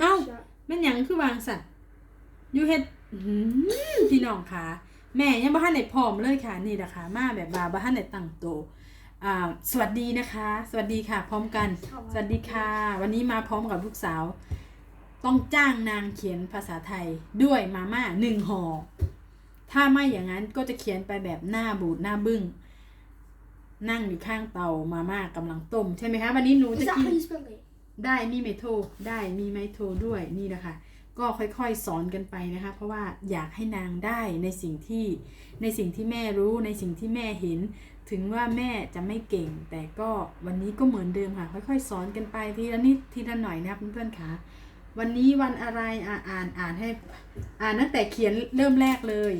เอ้าแม่นหยังคือวางสัตว์อยู่เฮ็ดอื้อหือพี่น้องค่ะแม่ยังบ่ทันได้พร้อมเลยค่ะนี่นะคะมาแบบว่าบ่ทันได้ตั้งโตอ่าสวัสดีนะคะ สวัสดีค่ะ พร้อมกัน สวัสดีค่ะ วันนี้มาพร้อมกับลูกสาว ต้องจ้างนางเขียนภาษาไทยด้วยมาม่าหนึ่งห่อถ้าไม่อย่างนั้นก็จะเขียนไปแบบหน้าบูดหน้าบึ้งนั่งอยู่ข้างเตามาม่ากำลังต้มใช่ไหมคะวันนี้หนูจะกิน ได้มีไมโทได้มีไมโทด้วยนี่นะคะ ก็ค่อยๆสอนกันไปนะคะ เพราะว่าอยากให้นางได้ในสิ่งที่ในสิ่งที่แม่รู้ในสิ่งที่แม่เห็น ถึงว่าแม่จะไม่เก่ง แต่ก็วันนี้ก็เหมือนเดิมค่ะ ค่อยๆ สอนกันไปทีละนิดทีละหน่อยนะครับเพื่อนๆค่ะวันนี้วันอะไรอะอ่านอ่านให้ อ่านตั้งแต่เขียนเริ่มแรกเลย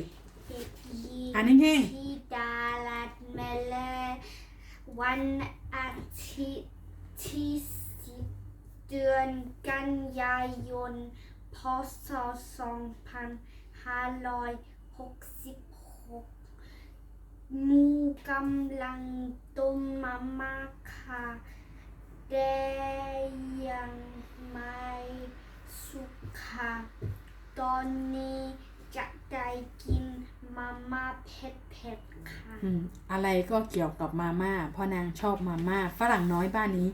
อ่านแห้งที่ดาลัดเมเลวันอาทิตย์ที่สิบ เดือนกันยายน พศสองพันห้าร้อยหกสิบหกมูกำลังต้มมาม่าค่ะ แต่ยังไม่สุกค่ะ ตอนนี้จะได้กินมาม่าเผ็ดเผ็ดๆค่ะ อืมอะไรก็เกี่ยวกับมาม่าเพราะนางชอบมาม่าฝรั่งน้อยบ้านนี้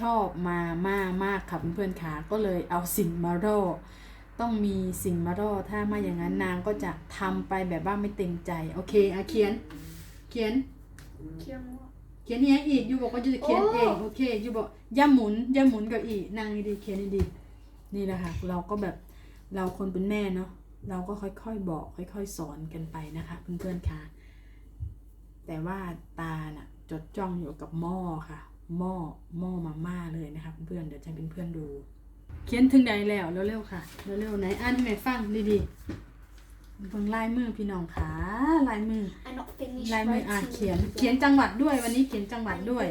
ชอบมาม่ามากค่ะเพื่อนๆค่ะก็เลยเอาสิ่งมาโรต้องมีสิ่งมาโรถ้าไม่อย่างนั้นนางก็จะทำไปแบบว่าไม่เต็มใจ โอเคอะเขียน เขียนเคี่ยวว่าเขียนเนี่ยอีกอยู่บอกว่าจะเขียนเองโอ้โอเคอยู่บอกอย่าหมุนอย่าหมุนเกับอีนางดีๆเขียนดีๆนี่แหละค่ะเราก็แบบเราคนเป็นแม่เนาะเราก็ค่อยๆบอกค่อย ๆ สอนกันไปนะคะเพื่อนๆค่ะ แต่ว่าตาน่ะจดจ้องอยู่กับหม้อค่ะ หม้อหม้อมาม่าเลยนะคะเพื่อนๆเดี๋ยวจะเป็นเพื่อนๆดู เขียนถึงใดแล้วเร็วๆค่ะเร็วๆไหนอ่านให้แม่ฟังดีๆเบิ่งลายมือพี่น้องค่ะลายมือ I'm not finished ลายมืออะ writing เขียน yet. เขียนจังหวัดด้วยวันนี้เขียนจังหวัดด้วย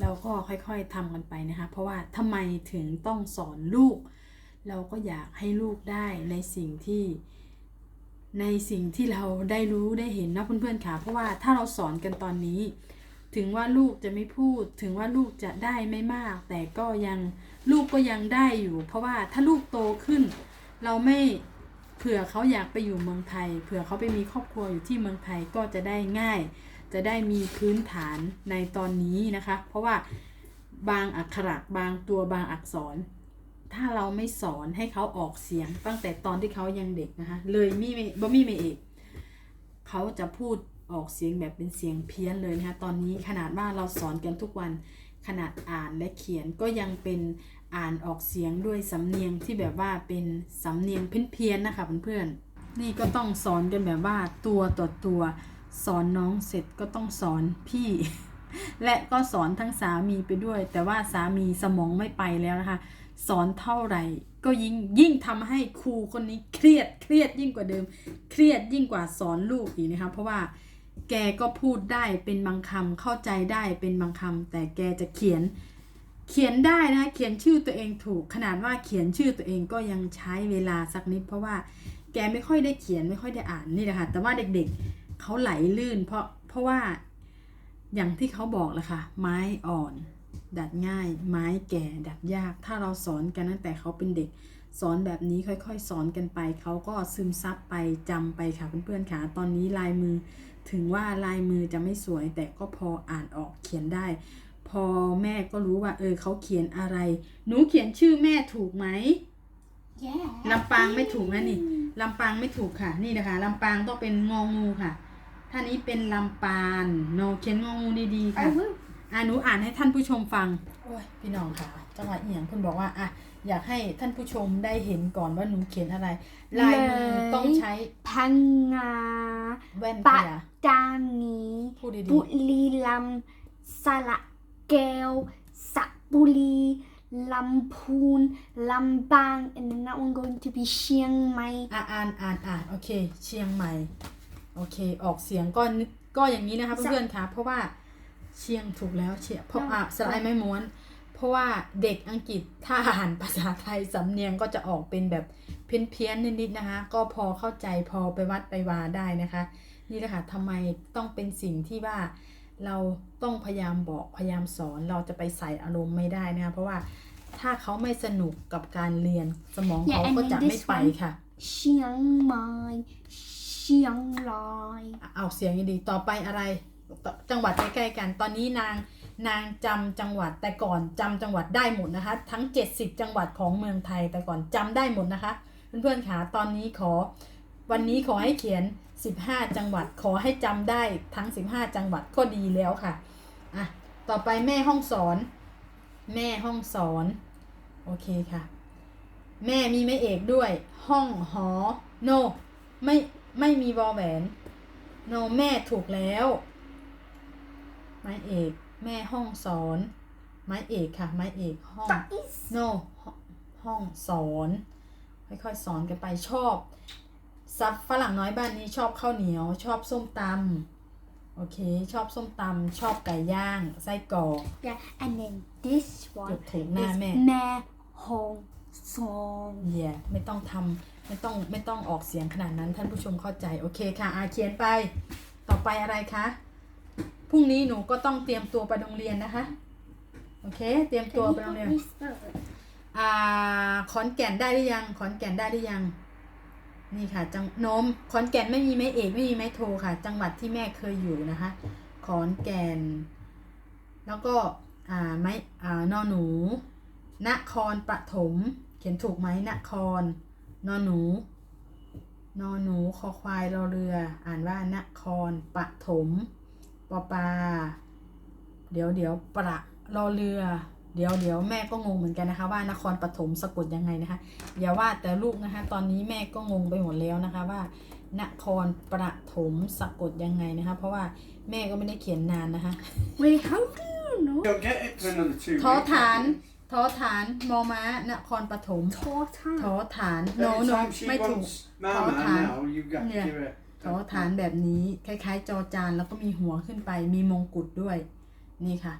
เราก็ค่อยๆทำกันไปนะคะ เพราะว่าทำไมถึงต้องสอนลูก เราก็อยากให้ลูกได้ในสิ่งที่ ในสิ่งที่เราได้รู้ได้เห็นนะเพื่อนๆค่ะ เพราะว่าถ้าเราสอนกันตอนนี้ ถึงว่าลูกจะไม่พูด ถึงว่าลูกจะได้ไม่มาก แต่ก็ยังลูกก็ยังได้อยู่ เพราะว่าถ้าลูกโตขึ้น เราไม่เผื่อเขาอยากไปอยู่เมืองไทย เผื่อเขาไปมีครอบครัวอยู่ที่เมืองไทยก็จะได้ง่าย จะได้มีพื้นฐานในตอนนี้นะคะ เพราะว่าบางอักขระบางตัวบางอักษร ถ้าเราไม่สอนให้เขาออกเสียงตั้งแต่ตอนที่เขายังเด็กนะคะเลยมี่บ่มีไม่เอกเขาจะพูด ออกเสียงแบบเป็นเสียงเพี้ยนเลยนะคะตอนนี้ขนาดว่าเราสอนกันทุกวันขนาดอ่านและเขียนก็ยังเป็นอ่านออกเสียงด้วยสำเนียงที่แบบว่าเป็นสำเนียงเพี้ยนๆนะคะเพื่อนๆนี่ก็ต้องสอนกันแบบว่าตัวต่อตัว สอนน้องเสร็จก็ต้องสอนพี่ และก็สอนทั้งสามีไปด้วย แต่ว่าสามีสมองไม่ไปแล้วนะคะสอนเท่าไหร่ก็ยิ่งยิ่งทำให้ครูคนนี้เครียดเครียดยิ่งกว่าเดิม เครียดยิ่งกว่าสอนลูกอีกนะคะเพราะว่า แกก็พูดได้เป็นบางคำเข้าใจได้เป็นบางคำแต่แกจะเขียนเขียนได้นะเขียนชื่อตัวเองถูกขนาดว่าเขียนชื่อตัวเองก็ยังใช้เวลาสักนิด เพราะว่าแกไม่ค่อยได้เขียนไม่ค่อยได้อ่านนี่แหละค่ะแต่ว่าเด็กๆเขาไหลลื่น เพราะเพราะว่าอย่างที่เขาบอกแหละค่ะไม้อ่อน ดัดง่าย ไม้แก่ดัดยาก ถ้าเราสอนกันตั้งแต่เขาเป็นเด็กสอนแบบนี้ค่อยๆ สอนกันไป เขาก็ซึมซับไปจำไปค่ะเพื่อนๆค่ะตอนนี้ลายมือ ถึงว่าลายมือจะไม่สวย แต่ก็พออ่านออกเขียนได้ พอแม่ก็รู้ว่า เออเขาเขียนอะไร หนูเขียนชื่อแม่ถูกไหม Yeah ลำปางไม่ถูกนะนี่ลำปางไม่ถูกค่ะ นี่นะคะลำปางต้องเป็นงองูค่ะ ท่านี้เป็นลำปางโนเขียนงองูดีๆ I ค่ะ will อ่าหนูอ่านให้ท่านผู้ชมฟัง โอ้ยพี่น้องค่ะ จังหวะเอียงคุณบอกว่าอะ อยากให้ท่านผู้ชมได้เห็นก่อนว่าหนูเขียนอะไร ลายมือต้องใช้พังงาแว่นปัเพีตยตานีพูดดีบุรีรัมย์สระแก้วสระบุรีลำพูนลำปาง and now I'm going to be เชียงใหม่ๆอะอ่านอ่านอ่านโอเคเชียงใหม่โอเคออกเสียงก็นึกก็อย่างนี้นะคะเพื่อนๆค่ะเพราะว่าเชียงถูกแล้วเชียเพราะอะสไลด์ไม่ม้วน เพราะว่าเด็กอังกฤษถ้าอ่านภาษาไทยสำเนียงก็จะออกเป็นแบบเพี้ยนๆนิดๆนะคะ ก็พอเข้าใจพอไปวัดไปวาได้นะคะ นี่แหละค่ะทำไมต้องเป็นสิ่งที่ว่าเราต้องพยายามบอกพยายามสอนเราจะไปใส่อารมณ์ไม่ได้นะคะเพราะว่าถ้าเขาไม่สนุกกับการเรียนสมอง Yeah, เขา and ก็ then จะ this ไม่ไป one ค่ะเชียงใหม่เชียงรายเอาเสียงดีๆต่อไปอะไรตจังหวัดใกล้ๆกันตอนนี้นาง นางจำจังหวัดแต่ก่อนจำจังหวัดได้หมดนะคะ ทั้ง 70 จังหวัดของเมืองไทยแต่ก่อนจำได้หมดนะคะ เพื่อนๆค่ะตอนนี้ขอ วันนี้ขอให้เขียน 15 จังหวัดขอให้จำได้ทั้ง 15 จังหวัดก็ดีแล้วค่ะอะต่อไปแม่ห้องสอน แม่ห้องสอนโอเคค่ะ แม่มีแม่เอกด้วย ห้องหอ โนไม่ไม่มีวอแหวน โนแม่ถูกแล้ว ไม้เอก แม่ห้องสอน ไม้เอกค่ะ ไม้เอกห้องตักอีสโนห้องสอน ค่อยๆสอนกันไปชอบ ซับฝรั่งน้อยบ้านนี้ชอบข้าวเหนียว ชอบส้มตำโอเค ชอบส้มตำชอบไก่ย่าง ไส้กรอก yeah and then this เกือ one บถูกหน้า is แม่ แม่ฮองสองเย่ไม่ต้องทำไม่ต้องไม่ต้องออกเสียงขนาดนั้นท่านผู้ชมเข้าใจ โอเคค่ะอาเขียนไป ต่อไปอะไรคะ พรุ่งนี้หนูก็ต้องเตรียมตัวไปโรงเรียนนะคะ โอเค เตรียมตัวไปโรงเรียน อ่า ขอนแก่นได้หรือยัง ขอนแก่นได้หรือยัง นี่ค่ะ จังโนมขอนแก่นไม่มีไม้เอกไม่มีไม้โทค่ะ จังหวัดที่แม่เคยอยู่นะคะ ขอนแก่น แล้วก็ อ่า ไม้ อ่า นอหนู นครปฐม เขียนถูกไหมนคร นอหนู นอหนู คอควายรอเรือ อ่านว่านครปฐม ปอปาเดี๋ยวเดี๋ยวประรอเรือ เดี๋ยวเดี๋ยวแม่ก็งงเหมือนกันนะคะ ว่านครปฐมสะกดยังไงนะคะอย่าว่าแต่ลูกนะคะ ตอนนี้แม่ก็งงไปหมดแล้วนะคะว่านครปฐมสะกดยังไงนะคะ เพราะว่าแม่ก็ไม่ได้เขียนนานนะคะ wait how do you know You'll get it for another two ทอ weeks. ฐานทอฐานมอม้านครปฐม ทอทานทอฐานโน Every โน time she ไม่ถูก wants Mama Thor-tan. now, you've got Yeah. to give it. ทอฐานแบบนี้คล้ายๆ จอจานแล้วก็มีหัวขึ้นไป มีมงกุฎด้วยนี่ค่ะ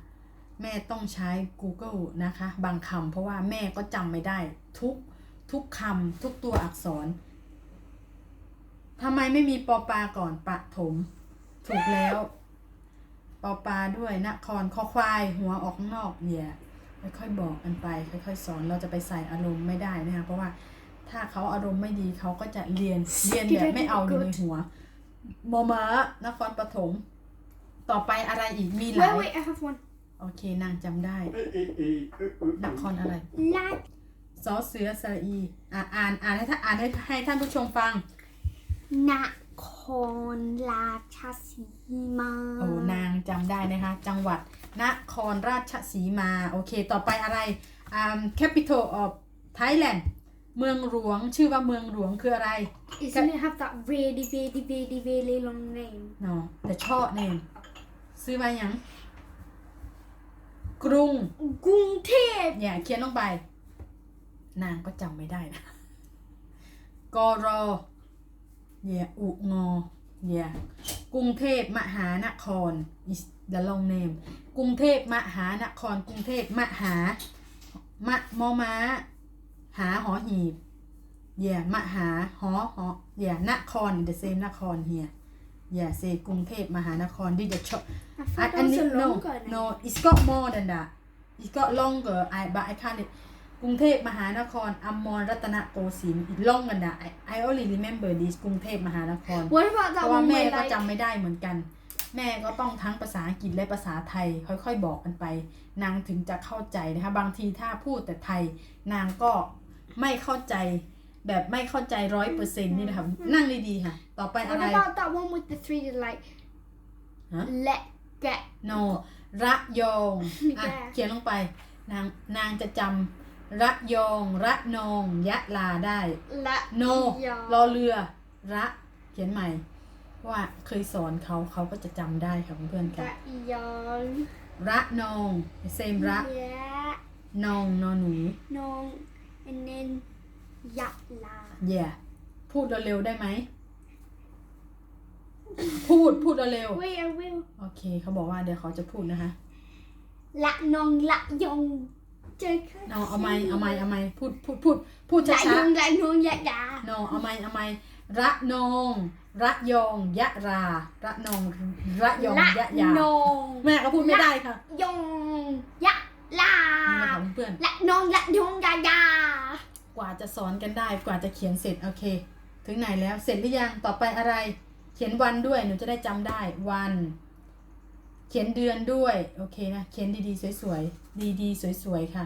แม่ต้องใช้ Google นะคะ บางคำเพราะว่าแม่ก็จำไม่ได้ ทุกทุกคำทุกตัวอักษรทำไมไม่มีปอปาก่อนปะถม ถูกแล้ว ปอปาด้วยนครคอควายหัวออกข้างนอกเหย่ยค่อยๆบอกกันไป ค่อยๆสอนเราจะไปใส่อารมณ์ไม่ได้นะคะเพราะว่า ถ้าเขาอารมณ์ไม่ดีเขาก็จะเรียนเรียนแบบไม่เอาอยู่ในหัวมอม้านครปฐมต่อไปอะไรอีกมีหลาย wait wait I have one โอเคนางจำได้ Eh, eh, eh, uh, uh, น uh. ครอะไรลาดซอเสือสระอีอะอ่านอ่านให้ท่านอ่านให้ให้ท่านผู้ชมฟังนครราชสีมาโอ้นางจำได้นะคะ จังหวัดนครราชสีมา โอเค ต่อไปอะไรอ่า capital of Thailand เมืองหลวงชื่อว่าเมืองหลวงคืออะไร Isn't it have that really really really really long name no the short name ซื้อมาอย่างกรุงกรุงเทพอย่าเขียนลงไป นางก็จำไม่ได้นะกรอเย่อุงอเย่กรุงเทพมหานคร is the long name กรุงเทพมหานคร กรุงเทพมหามะมอม้า หาหอหีบเย่มหาหอหอเย่นคร the same นคร here เย่ say กรุงเทพมหานคร did the shop I อัน thought อัน that นี้ was a no longer name no it's got more than that it's got longer I but I can't กรุงเทพมหานครอมรรัตนโกสินทร์ it long than that I I only remember this กรุงเทพมหานคร What about เพ that ราะว่า one แม่ where ก็ like จำไม่ได้เหมือนกัน แม่ก็ต้องทั้งภาษาอังกฤษและภาษาไทย ค่อยๆ บอกกันไป นางถึงจะเข้าใจนะคะ บางทีถ้าพูดแต่ไทย นางก็ ไม่เข้าใจ แบบไม่เข้าใจร้อยเปอร์เซ็นต์นี่นะคะนั่งดีๆค่ะ ต่อไปอะ What ไร about that one with the three like Huh? let get โนระยองอะแย่เขียนลงไป นางนางจะจำระยอง ระนอง ยะลาได้ let โนยองรอเรือ ระเขียนใหม่เพราะว่าเคยสอนเขาเขาก็จะจำได้ค่ะเพื่อนๆค่ะระยองระนอง same ระยะนองนอหนูนอง and then ยะลา yeah พูดเร็วๆได้ไหม พูดพูดเร็ว Wait I will ๆโอเค เขาบอกว่าเดี๋ยวเขาจะพูดนะคะ ละนองละยองเจอกันเอาเอาไม้เอาไม้เอาไม้พูดพูดพูดพูดละช้ายองละนองยะยาๆ no เอาไม้เอาไม้ระนอง ระยอง ยะรา ระนอง ระยอง ละยะยานองแม่ก็พูดไม่ได้ค่ะยองยะลานี่นะคะเพื่อนละนน้องละน้องยายา กว่าจะสอนกันได้กว่าจะเขียนเสร็จโอเค ถึงไหนแล้วเสร็จหรือยังต่อไปอะไร เขียนวันด้วยหนูจะได้จำได้วัน เขียนเดือนด้วยโอเคนะเขียนดีๆสวยๆดีๆสวยๆค่ะ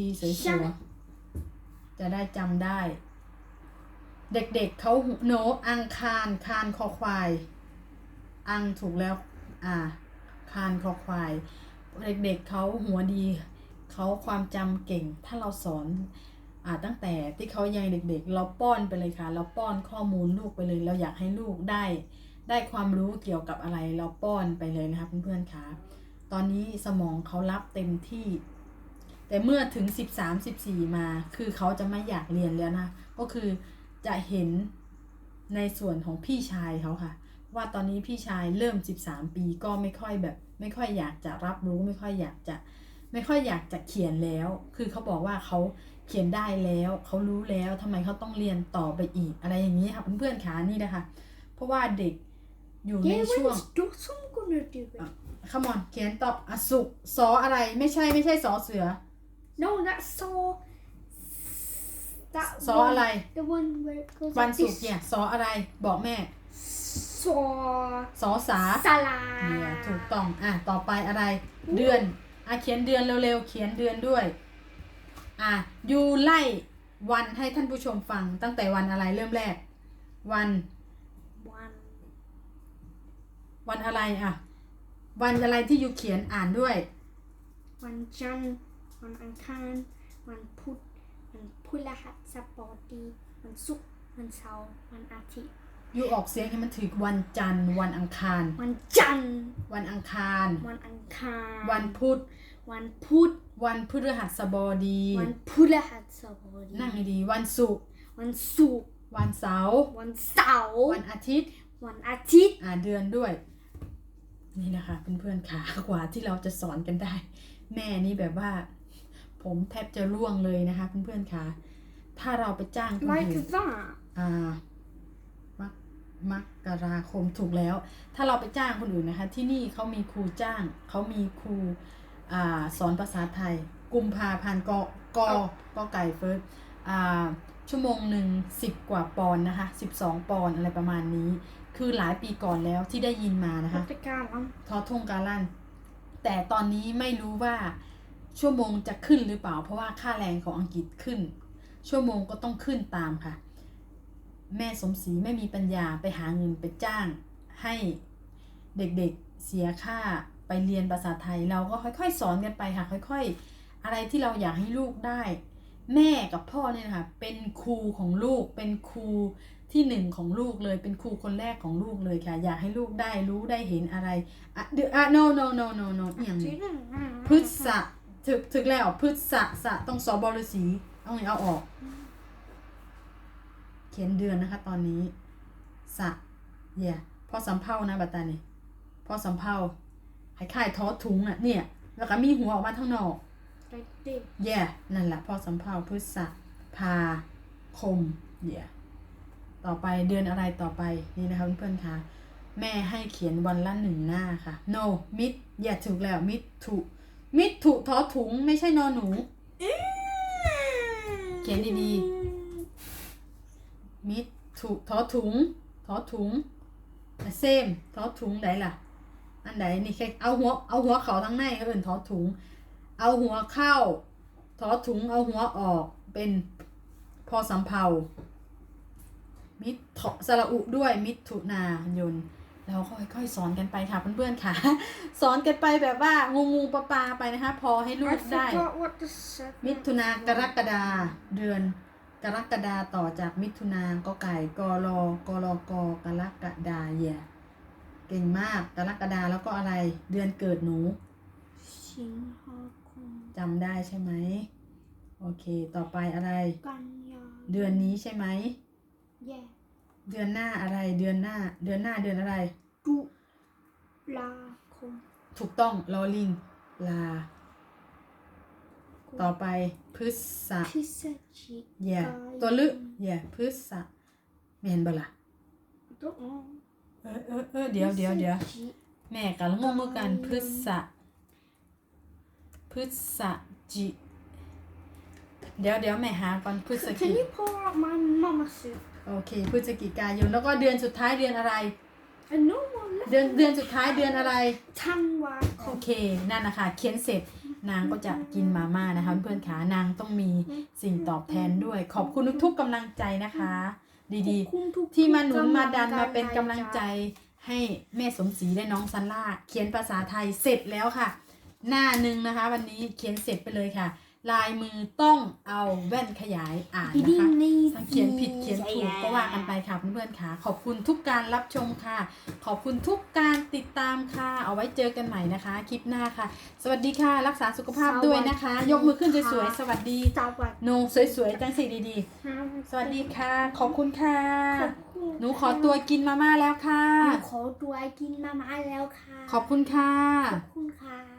ดีๆสวยๆจะได้จำได้ เด็กๆเขาโนอังคารคานคอควาย อังถูกแล้วอ่าคานคอควาย เด็กๆเขาหัวดี เขาความจำเก่ง ถ้าเราสอนอ่าตั้งแต่ที่เขายังเด็กๆ เราป้อนไปเลยค่ะ เราป้อนข้อมูลลูกไปเลย เราอยากให้ลูกได้ ได้ความรู้เกี่ยวกับอะไร เราป้อนไปเลยนะคะเพื่อนๆค่ะ ตอนนี้สมองเขารับเต็มที่ แต่เมื่อถึง 13 14 มา คือเขาจะไม่อยากเรียนแล้วนะ ก็คือจะเห็นในส่วนของพี่ชายเขาค่ะ ว่าตอนนี้พี่ชายเริ่ม 13 ปีก็ไม่ค่อยแบบ ไม่ค่อยอยากจะรับรู้ไม่ค่อยอยากจะ ไม่ค่อยอยากจะเขียนแล้ว คือเขาบอกว่าเขาเขียนได้แล้วเขารู้แล้วทำไมเขาต้องเรียนต่อไปอีกอะไรอย่างนี้ค่ะเพื่อนๆขานี่นะคะ เพราะว่าเด็กอยู่ใน Yeah, ช่วง when's Dawson gonna do it? come on เขียนตอบอสุกสออะไรไม่ใช่ไม่ใช่สอเสือ No, that's so. That สออะไร The one where it goes วัน like ศุก this. ร์เนี่ยสออะไรบอกแม่ So. สอสาเนี่ย Salad. ถูกต้องอะต่อไปอะไรเดือน อะเขียนเดือนเร็วๆเขียนเดือนด้วย อะยูไล่วันให้ท่านผู้ชมฟังตั้งแต่วันอะไรเริ่มแรก วัน One. วันอะไรอะ วันอะไรที่ยูเขียนอ่านด้วย วันจันทร์วันอังคารวันพุธวันพฤหัสบดีวันศุกร์วันเสาร์วันอาทิตย์ ยูออกเสียงให้มันถึกวันจันทร์วันอังคาร วันจันทร์ วันอังคาร วันอังคาร วันพุธ วันพุธ วันพฤหัสบดี วันพฤหัสบดี นั่งให้ดี วันศุกร์ วันศุกร์ วันเสาร์ วันเสาร์ วันอาทิตย์ วันอาทิตย์ อ่าเดือนด้วย นี่นะคะเพื่อนๆค่ะกว่าที่เราจะสอนกันได้ แม่นี่แบบว่า ผมแทบจะร่วงเลยนะคะเพื่อนๆค่ะ ถ้าเราไปจ้างคน like อื่น that อ่า มักมกราคมถูกแล้ว ถ้าเราไปจ้างคนอื่นนะคะ ที่นี่เขามีครูจ้างเขามีครูอ่าสอนภาษาไทย กุมภาพันธ์กกกไก่เฟิร์สอ่าชั่วโมงหนึ่งสิบกว่าปอนด์นะคะสิบสองปอนด์อะไรประมาณนี้ คือหลายปีก่อนแล้วที่ได้ยินมานะคะพัฒการลังทอทงการลั่นแต่ตอนนี้ไม่รู้ว่าชั่วโมงจะขึ้นหรือเปล่า เพราะว่าค่าแรงของอังกฤษขึ้น ชั่วโมงก็ต้องขึ้นตามค่ะ แม่สมศรีไม่มีปัญญาไปหาเงินไปจ้าง ให้เด็กๆเสียค่าไปเรียนภาษาไทย เราก็ค่อยๆ สอนกันไปค่ะ ค่อยๆ อะไรที่เราอยากให้ลูกได้ แม่กับพ่อเนี่ยนะคะเป็นครูของลูก เป็นครูที่หนึ่งของลูกเลย เป็นครูคนแรกของลูกเลยค่ะ อยากให้ลูกได้รู้ได้เห็นอะไรอะเดี๋ยวอะ no no no no no อหย่างนี้พฤษะถึกถึกแล้วพฤษะสะต้องสอบฤษีเอาไงเอาออก เขียนเดือนนะคะ ตอนนี้ สะเย่พอสำเภานะบัตตานี่พอสำเภาคล้ายๆทอถุงอะเนี่ย แล้วก็มีหัวออกมาข้างนอก like this เย่นั่นแหละพอสำเภาพฤษะพาคมเย่ต่อไปเดือนอะไรต่อไปนี่นะคะเพื่อนๆคะแม่ให้เขียนวันละหนึ่งหน้าค่ะ no มิดอย่าถูกแล้วมิดถูกมิดถูกทอถุงไม่ใช่นอหนู เขียนดี มิดถูกทอถุงทอถุงเซมทอถุงไหนล่ะ อันไหนนี่แค่เอาหัวเอาหัวเขาทั้งในเขาเป็นทอถุง เอาหัวเข้าทอถุงเอาหัวออกเป็นพอสำเภามิดถสระอุด้วยมิดถุนายนเราก็ค่อยๆสอนกันไปค่ะเพื่อนๆค่ะ สอนกันไปแบบว่างูงูปลาปลาไปนะคะ พอให้ลู I กได้ forgot what the seventh มิถุนากรกฎาเดือน กรกฎาต่อจากมิถุนาก็ไก่กรกรกกรกฎาเย่เก่งมากกรกฎาแล้วก็อะไร เดือนเกิดหนูสิงหาคมจำได้ใช่ไหมโอเค ต่อไปอะไร กันยาเดือนนี้ใช่ไหมแย่เดือนหน้าอะไร เดือนหน้า เดือนหน้าเดือนอะไรตุลาคม ถูกต้องลอลิงลา ต่อไปพฤษะพฤศจิเย่ตัวลึเย่พฤษะเมนบละตัวอ๋อเออเออเออเดี๋ยวเดี๋ยวเดี๋ยวพฤศจิแม่กับงงเหมือนกันพฤษะพพฤศจิ เดี๋ยวเดี๋ยวแม่หาก่อนพฤศ Can จิ you pour out my mama soup? โอเคพฤศจิกายนแล้วก็เดือนสุดท้ายเดือนอะไร A normal เดือนเดือนสุดท้ายเดือนอะไร Tanwa. โอเค นั่นนะคะเขียนเสร็จ นางก็จะกินมาม่านะคะ เพื่อนๆขานางต้องมีสิ่งตอบแทนด้วย ขอบคุณทุกๆกำลังใจนะคะ ดีๆ ที่มาหนุนมาดันมาเป็นกำลังใจให้แม่สมศรีและน้องซันล่า เขียนภาษาไทยเสร็จแล้วค่ะ หน้าหนึ่งนะคะ วันนี้เขียนเสร็จไปเลยค่ะ ลายมือต้องเอาแว่นขยายอ่านนะคะถ้าเขียนผิดเขียนถูกก็ว่ากันไปค่ะเพื่อนๆค่ะ ขอบคุณทุกการรับชมค่ะ ขอบคุณทุกการติดตามค่ะ เอาไว้เจอกันใหม่นะคะ คลิปหน้าค่ะ สวัสดีค่ะ รักษาสุขภาพด้วยนะคะ ยกมือขึ้นสวยๆสวัสดี Tanwa. หนูสวยๆจังสีดีๆ สวัสดีค่ะ ขอบคุณค่ะ หนูขอตัวกินมาม่าแล้วค่ะหนูขอตัวกินมาม่าแล้วค่ะ ขอบคุณค่ะ ขอบคุณค่ะ